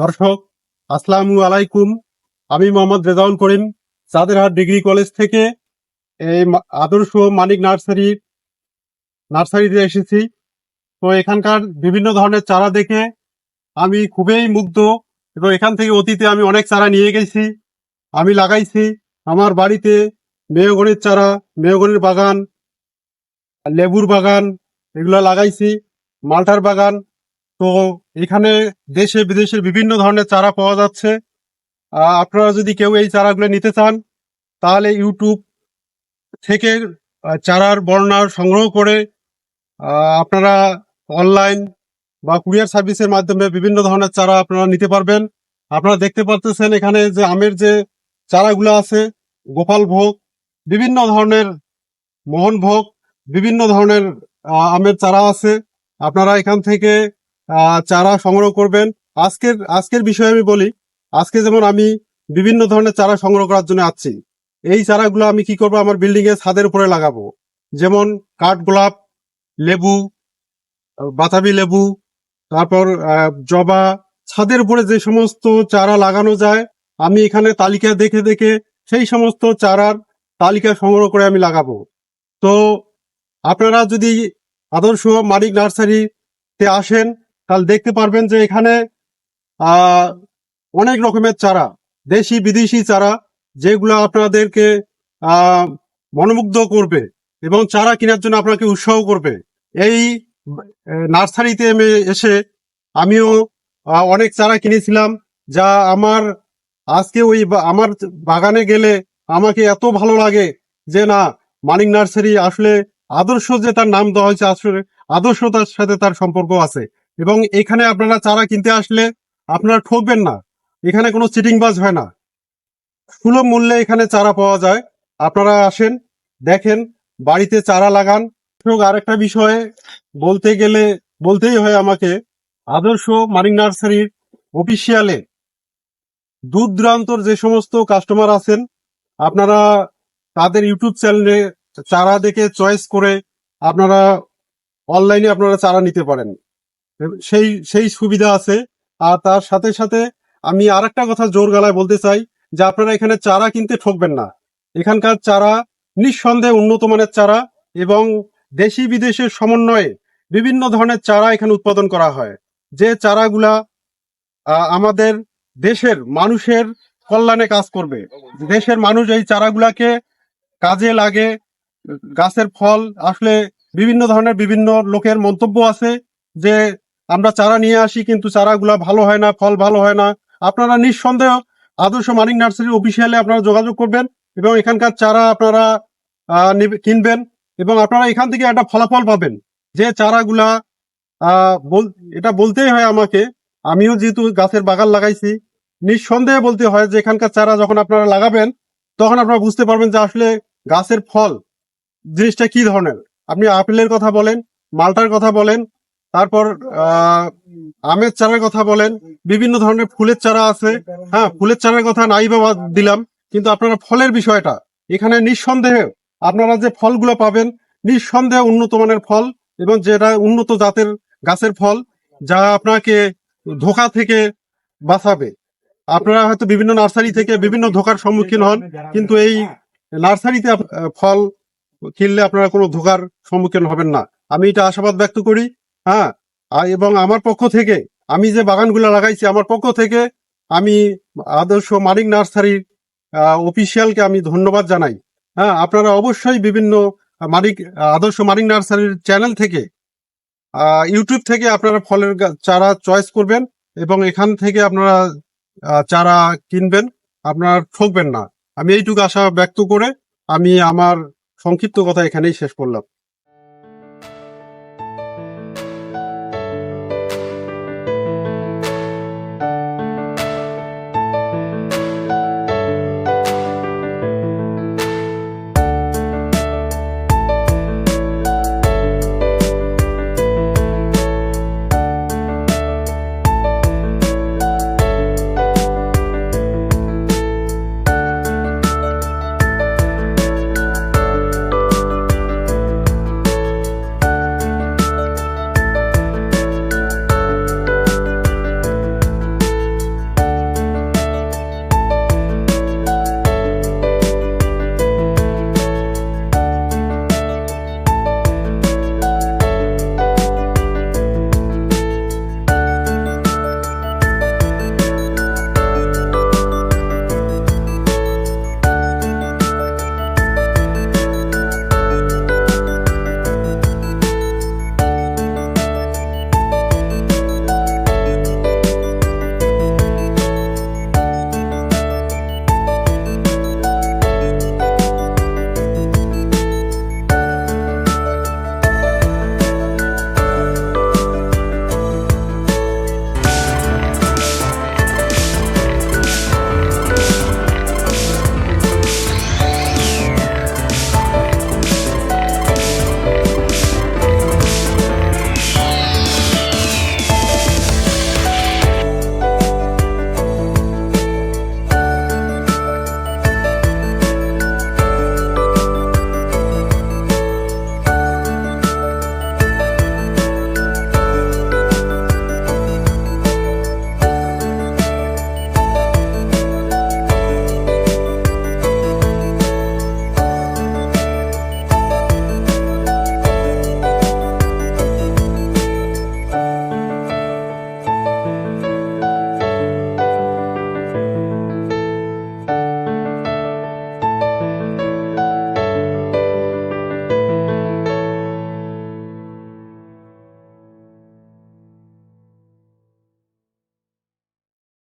দর্শক, আসসালামু আলাইকুম। আমি মোহাম্মদ রেজাউল করিম, চাঁদেরহাট ডিগ্রি কলেজ থেকে এই আদর্শ মানিক নার্সারি, নার্সারিতে এসেছি। তো এখানকার বিভিন্ন ধরনের চারা দেখে আমি খুবই মুগ্ধ এবং এখান থেকে অতীতে আমি অনেক চারা নিয়ে গেছি। আমি লাগাইছি আমার বাড়িতে মেয়গনির চারা মেয়গনির বাগান, লেবুর বাগান, এগুলো লাগাইছি, মালটার বাগান তো এখানে দেশে বিদেশের বিভিন্ন ধরনের চারা পাওয়া যাচ্ছে। আপনারা যদি কেউ এই চারাগুলো নিতে চান, তাহলে ইউটিউব থেকে চারার বর্ণার সংগ্রহ করে আপনারা অনলাইন বা কুরিয়ার সার্ভিসের মাধ্যমে বিভিন্ন ধরনের চারা আপনারা নিতে পারবেন। আপনারা দেখতে পারতেছেন এখানে যে আমের যে চারাগুলো আছে, গোপাল ভোগ, বিভিন্ন ধরনের মোহন ভোগ, বিভিন্ন ধরনের আমের চারা আছে। আপনারা এখান থেকে চারা সংগ্রহ করবেন। আজকের আজকের বিষয়ে আমি বলি, আজকে যেমন আমি বিভিন্ন ধরনের চারা সংগ্রহ করার জন্য আছি, এই চারাগুলো আমি কি করব? আমার বিল্ডিং এর ছাদের উপরে লাগাবো। যেমন কাঠ, গোলাপ, লেবু, বাতাবি লেবু, তারপর জবা, ছাদের উপরে যে সমস্ত চারা লাগানো যায়, আমি এখানে তালিকা দেখে দেখে সেই সমস্ত চারার তালিকা সংগ্রহ করে আমি লাগাবো। তো আপনারা যদি আদর্শ মানিক নার্সারিতে আসেন তাহলে দেখতে পারবেন যে এখানে অনেক রকমের চারা, দেশি, বিদেশি চারা, যেগুলো আপনাদেরকে মনোমুগ্ধ করবে এবং চারা কেনার জন্য আপনাকে উৎসাহ করবে। এই নার্সারিতে আমি এসে আমিও অনেক চারা কিনেছিলাম, যা আমার, আজকে ওই আমার বাগানে গেলে আমাকে এত ভালো লাগে যে না, মানিক নার্সারি আসলে আদর্শ যে তার নাম দেওয়া হয়েছে, আসলে আদর্শতার সাথে তার সম্পর্ক আছে। এবং এখানে আপনারা চারা কিনতে আসলে আপনারা ঠকবেন না। এখানে কোনো চিটিং বাজ হয় না। সুলভ মূল্যে এখানে চারা পাওয়া যায়। আপনারা আসেন, দেখেন, বাড়িতে চারা লাগান। আরেকটা বিষয়ে, বলতে গেলে, বলতেই হয় আমাকে, আদর্শ মানিক নার্সারির অফিসিয়ালে দূর দূরান্তর যে সমস্ত কাস্টমার আছেন, আপনারা তাদের ইউটিউব চ্যানেলে চারা দেখে চয়েস করে আপনারা অনলাইনে আপনারা চারা নিতে পারেন। সেই সেই সুবিধা আছে। আর তার সাথে সাথে আমি আরেকটা কথা জোর গলায় বলতে চাই যে আপনারা এখানে চারা কিনতে ঠকবেন না। এখানকার চারা নিঃসন্দেহে উন্নত মানের চারা এবং দেশি বিদেশের সমন্বয়ে বিভিন্ন ধরনের চারা এখানে উৎপাদন করা হয়। যে চারাগুলা আমাদের দেশের মানুষের কল্যাণে কাজ করবে। দেশের মানুষ এই চারাগুলাকে কাজে লাগে, গাছের ফল, আসলে বিভিন্ন ধরনের বিভিন্ন লোকের মন্তব্য আছে যে আমরা চারা নিয়ে আসি, কিন্তু চারাগুলা ভালো হয় না, ফল ভালো হয় না। আপনারা নিঃসন্দেহ আদর্শ মানিক নার্সারি অফিসিয়ালে আপনারা যোগাযোগ করবেন এবং এখানকার চারা আপনারা কিনবেন এবং আপনারা এখান থেকে একটা ফলাফল পাবেন। যে চারাগুলা এটা বলতেই হয় আমাকে, আমিও যেহেতু গাছের বাগান লাগাইছি, নিঃসন্দেহে বলতে হয় যে এখানকার চারা যখন আপনারা লাগাবেন, তখন আপনারা বুঝতে পারবেন যে আসলে গাছের ফল, জিনিসটা কি ধরনের। আপনি আপেলের কথা বলেন, মালটার কথা বলেন তারপর আমের চারার কথা বলেন, বিভিন্ন ধরনের ফুলের চারা আছে। হ্যাঁ ফুলের চারার কথা নাই বা দিলাম, কিন্তু আপনারা ফলের বিষয়টা, এখানে নিঃসন্দেহে আপনারা যে ফলগুলো পাবেন, নিঃসন্দেহে উন্নত মানের ফল এবং যেটা উন্নত জাতের গাছের ফল, যা আপনাকে ধোকা থেকে বাঁচাবে। আপনারা হয়তো বিভিন্ন নার্সারি থেকে বিভিন্ন ধোকার সম্মুখীন হন, কিন্তু এই নার্সারিতে ফল কিনলে আপনারা কোনো ধোকার সম্মুখীন হবেন না। আমি এটা আশাবাদ ব্যক্ত করি। হ্যাঁ এবং আমার পক্ষ থেকে, আমি যে বাগানগুলো লাগাইছি, আমার পক্ষ থেকে আমি আদর্শ মানিক নার্সারির অফিসিয়ালকে আমি ধন্যবাদ জানাই। হ্যাঁ আপনারা অবশ্যই বিভিন্ন মানিক, আদর্শ মানিক নার্সারির চ্যানেল থেকে ইউটিউব থেকে আপনারা ফলের চারা চয়েস করবেন এবং এখান থেকে আপনারা চারা কিনবেন, আপনারা ঠকবেন না। আমি এইটুকু আশা ব্যক্ত করে আমি আমার সংক্ষিপ্ত কথা এখানেই শেষ করলাম।